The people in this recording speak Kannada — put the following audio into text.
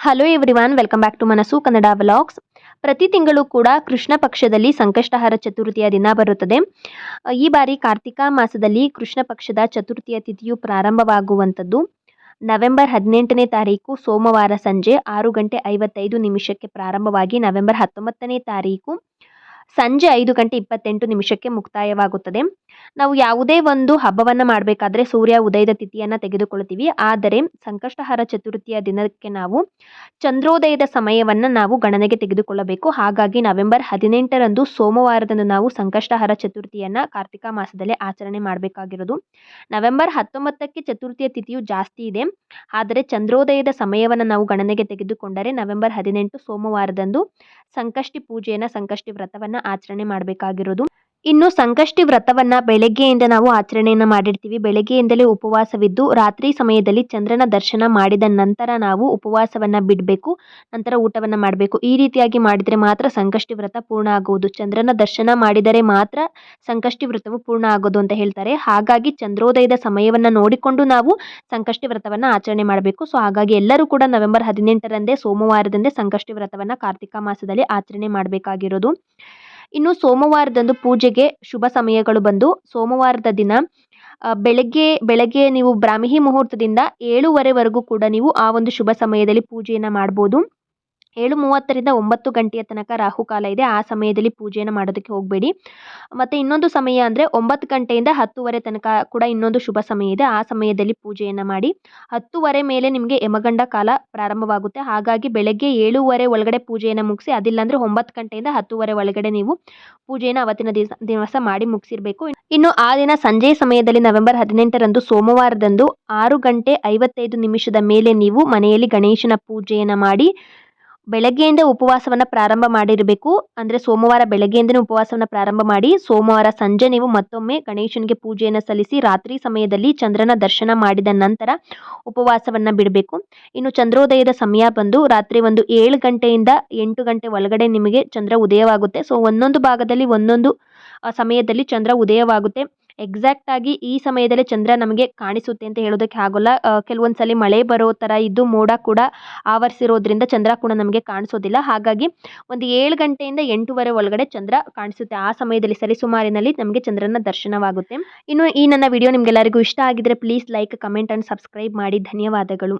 Hello everyone welcome back to Manassu Kannada vlogs ಪ್ರತಿ ತಿಂಗಳು ಕೂಡ ಕೃಷ್ಣ ಪಕ್ಷದಲ್ಲಿ ಸಂಕಷ್ಟಹಾರ ಚತುರ್ಥಿಯ ದಿನ ಬರುತ್ತದೆ. ಈ ಬಾರಿ ಕಾರ್ತಿಕ ಮಾಸದಲ್ಲಿ ಕೃಷ್ಣ ಪಕ್ಷದ ಚತುರ್ಥಿಯ ತಿಥಿಯು ಪ್ರಾರಂಭವಾಗುವಂಥದ್ದು. ನವೆಂಬರ್ ಹದಿನೆಂಟನೇ ತಾರೀಕು ಸೋಮವಾರ ಸಂಜೆ ಆರು ಗಂಟೆ ಐವತ್ತೈದು ನಿಮಿಷಕ್ಕೆ ಪ್ರಾರಂಭವಾಗಿ ನವೆಂಬರ್ ಹತ್ತೊಂಬತ್ತನೇ ತಾರೀಕು ಸಂಜೆ ಐದು ಗಂಟೆ ಇಪ್ಪತ್ತೆಂಟು ನಿಮಿಷಕ್ಕೆ ಮುಕ್ತಾಯವಾಗುತ್ತದೆ. ನಾವು ಯಾವುದೇ ಒಂದು ಹಬ್ಬವನ್ನು ಮಾಡಬೇಕಾದ್ರೆ ಸೂರ್ಯ ಉದಯದ ತಿಥಿಯನ್ನು ತೆಗೆದುಕೊಳ್ತೀವಿ. ಆದರೆ ಸಂಕಷ್ಟಹಾರ ಚತುರ್ಥಿಯ ದಿನಕ್ಕೆ ನಾವು ಚಂದ್ರೋದಯದ ಸಮಯವನ್ನು ನಾವು ಗಣನೆಗೆ ತೆಗೆದುಕೊಳ್ಳಬೇಕು. ಹಾಗಾಗಿ ನವೆಂಬರ್ ಹದಿನೆಂಟರಂದು ಸೋಮವಾರದಂದು ನಾವು ಸಂಕಷ್ಟಹಾರ ಚತುರ್ಥಿಯನ್ನು ಕಾರ್ತಿಕ ಮಾಸದಲ್ಲಿ ಆಚರಣೆ ಮಾಡಬೇಕಾಗಿರೋದು. ನವೆಂಬರ್ ಹತ್ತೊಂಬತ್ತಕ್ಕೆ ಚತುರ್ಥಿಯ ತಿಥಿಯು ಜಾಸ್ತಿ ಇದೆ. ಆದರೆ ಚಂದ್ರೋದಯದ ಸಮಯವನ್ನು ನಾವು ಗಣನೆಗೆ ತೆಗೆದುಕೊಂಡರೆ ನವೆಂಬರ್ ಹದಿನೆಂಟು ಸೋಮವಾರದಂದು ಸಂಕಷ್ಟಿ ಪೂಜೆಯನ್ನು, ಸಂಕಷ್ಟಿ ವ್ರತವನ್ನು ಆಚರಣೆ ಮಾಡಬೇಕಾಗಿರೋದು. ಇನ್ನು ಸಂಕಷ್ಟಿ ವ್ರತವನ್ನು ಬೆಳಗ್ಗೆಯಿಂದ ನಾವು ಆಚರಣೆಯನ್ನು ಮಾಡಿರ್ತೀವಿ. ಬೆಳಗ್ಗೆಯಿಂದಲೇ ಉಪವಾಸವಿದ್ದು, ರಾತ್ರಿ ಸಮಯದಲ್ಲಿ ಚಂದ್ರನ ದರ್ಶನ ಮಾಡಿದ ನಂತರ ನಾವು ಉಪವಾಸವನ್ನು ಬಿಡಬೇಕು, ನಂತರ ಊಟವನ್ನು ಮಾಡಬೇಕು. ಈ ರೀತಿಯಾಗಿ ಮಾಡಿದರೆ ಮಾತ್ರ ಸಂಕಷ್ಟಿ ವ್ರತ ಪೂರ್ಣ ಆಗುವುದು ಚಂದ್ರನ ದರ್ಶನ ಮಾಡಿದರೆ ಮಾತ್ರ ಸಂಕಷ್ಟಿ ವ್ರತವು ಪೂರ್ಣ ಆಗೋದು ಅಂತ ಹೇಳ್ತಾರೆ. ಹಾಗಾಗಿ ಚಂದ್ರೋದಯದ ಸಮಯವನ್ನು ನೋಡಿಕೊಂಡು ನಾವು ಸಂಕಷ್ಟಿ ವ್ರತವನ್ನು ಆಚರಣೆ ಮಾಡಬೇಕು. ಸೊ, ಹಾಗಾಗಿ ಎಲ್ಲರೂ ಕೂಡ ನವೆಂಬರ್ ಹದಿನೆಂಟರಂದೇ, ಸೋಮವಾರದಂದೇ ಸಂಕಷ್ಟಿ ವ್ರತವನ್ನು ಕಾರ್ತಿಕ ಮಾಸದಲ್ಲಿ ಆಚರಣೆ ಮಾಡಬೇಕಾಗಿರೋದು. ಇನ್ನು ಸೋಮವಾರದಂದು ಪೂಜೆಗೆ ಶುಭ ಸಮಯಗಳು ಬಂದು ಸೋಮವಾರದ ದಿನ ಬೆಳಗ್ಗೆ ಬೆಳಗ್ಗೆ ನೀವು ಬ್ರಾಹ್ಮಿ ಮುಹೂರ್ತದಿಂದ ಏಳುವರೆವರೆಗೂ ಕೂಡ ನೀವು ಆ ಒಂದು ಶುಭ ಸಮಯದಲ್ಲಿ ಪೂಜೆಯನ್ನು ಮಾಡ್ಬೋದು. ಏಳು ಮೂವತ್ತರಿಂದ ಒಂಬತ್ತು ಗಂಟೆಯ ತನಕ ರಾಹುಕಾಲ ಇದೆ. ಆ ಸಮಯದಲ್ಲಿ ಪೂಜೆಯನ್ನು ಮಾಡೋದಕ್ಕೆ ಹೋಗಬೇಡಿ. ಮತ್ತು ಇನ್ನೊಂದು ಸಮಯ ಅಂದರೆ ಒಂಬತ್ತು ಗಂಟೆಯಿಂದ ಹತ್ತುವರೆ ತನಕ ಕೂಡ ಇನ್ನೊಂದು ಶುಭ ಸಮಯ ಇದೆ. ಆ ಸಮಯದಲ್ಲಿ ಪೂಜೆಯನ್ನು ಮಾಡಿ ಹತ್ತುವರೆ ಮೇಲೆ ನಿಮಗೆ ಯಮಗಂಡ ಕಾಲ ಪ್ರಾರಂಭವಾಗುತ್ತೆ. ಹಾಗಾಗಿ ಬೆಳಗ್ಗೆ ಏಳುವರೆ ಒಳಗಡೆ ಪೂಜೆಯನ್ನು ಮುಗಿಸಿ, ಅದಿಲ್ಲಾಂದರೆ ಒಂಬತ್ತು ಗಂಟೆಯಿಂದ ಹತ್ತುವರೆ ಒಳಗಡೆ ನೀವು ಪೂಜೆಯನ್ನು ಅವತ್ತಿನ ದಿವಸ ಮಾಡಿ ಮುಗಿಸಿರಬೇಕು. ಇನ್ನು ಆ ದಿನ ಸಂಜೆ ಸಮಯದಲ್ಲಿ ನವೆಂಬರ್ ಹದಿನೆಂಟರಂದು ಸೋಮವಾರದಂದು ಆರು ಗಂಟೆ ಐವತ್ತೈದು ನಿಮಿಷದ ಮೇಲೆ ನೀವು ಮನೆಯಲ್ಲಿ ಗಣೇಶನ ಪೂಜೆಯನ್ನು ಮಾಡಿ ಬೆಳಗ್ಗೆಯಿಂದ ಉಪವಾಸವನ್ನು ಪ್ರಾರಂಭ ಮಾಡಿರಬೇಕು. ಅಂದರೆ ಸೋಮವಾರ ಬೆಳಗ್ಗೆಯಿಂದನೇ ಉಪವಾಸವನ್ನು ಪ್ರಾರಂಭ ಮಾಡಿ, ಸೋಮವಾರ ಸಂಜೆ ನೀವು ಮತ್ತೊಮ್ಮೆ ಗಣೇಶನಿಗೆ ಪೂಜೆಯನ್ನು ಸಲ್ಲಿಸಿ, ರಾತ್ರಿ ಸಮಯದಲ್ಲಿ ಚಂದ್ರನ ದರ್ಶನ ಮಾಡಿದ ನಂತರ ಉಪವಾಸವನ್ನು ಬಿಡಬೇಕು. ಇನ್ನು ಚಂದ್ರೋದಯದ ಸಮಯ ಬಂದು ರಾತ್ರಿ ಒಂದು ಏಳು ಗಂಟೆಯಿಂದ ಎಂಟು ಗಂಟೆ ಒಳಗಡೆ ನಿಮಗೆ ಚಂದ್ರ ಉದಯವಾಗುತ್ತೆ. ಸೊ ಒಂದೊಂದು ಭಾಗದಲ್ಲಿ ಒಂದೊಂದು ಸಮಯದಲ್ಲಿ ಚಂದ್ರ ಉದಯವಾಗುತ್ತೆ. ಎಕ್ಸಾಕ್ಟ್ ಆಗಿ ಈ ಸಮಯದಲ್ಲಿ ಚಂದ್ರ ನಮಗೆ ಕಾಣಿಸುತ್ತೆ ಅಂತ ಹೇಳೋದಕ್ಕೆ ಆಗೋಲ್ಲ. ಕೆಲವೊಂದು ಸಲ ಮಳೆ ಬರೋ ಥರ ಇದ್ದು ಮೋಡ ಕೂಡ ಆವರಿಸಿರೋದ್ರಿಂದ ಚಂದ್ರ ಕೂಡ ನಮಗೆ ಕಾಣಿಸೋದಿಲ್ಲ. ಹಾಗಾಗಿ ಒಂದು ಏಳು ಗಂಟೆಯಿಂದ ಎಂಟೂವರೆ ಒಳಗಡೆ ಚಂದ್ರ ಕಾಣಿಸುತ್ತೆ. ಆ ಸಮಯದಲ್ಲಿ ಸರಿಸುಮಾರಿನಲ್ಲಿ ನಮಗೆ ಚಂದ್ರನ ದರ್ಶನವಾಗುತ್ತೆ. ಇನ್ನು ಈ ನನ್ನ ವಿಡಿಯೋ ನಿಮಗೆಲ್ಲರಿಗೂ ಇಷ್ಟ ಆಗಿದ್ರೆ please like comment and subscribe ಮಾಡಿ. ಧನ್ಯವಾದಗಳು.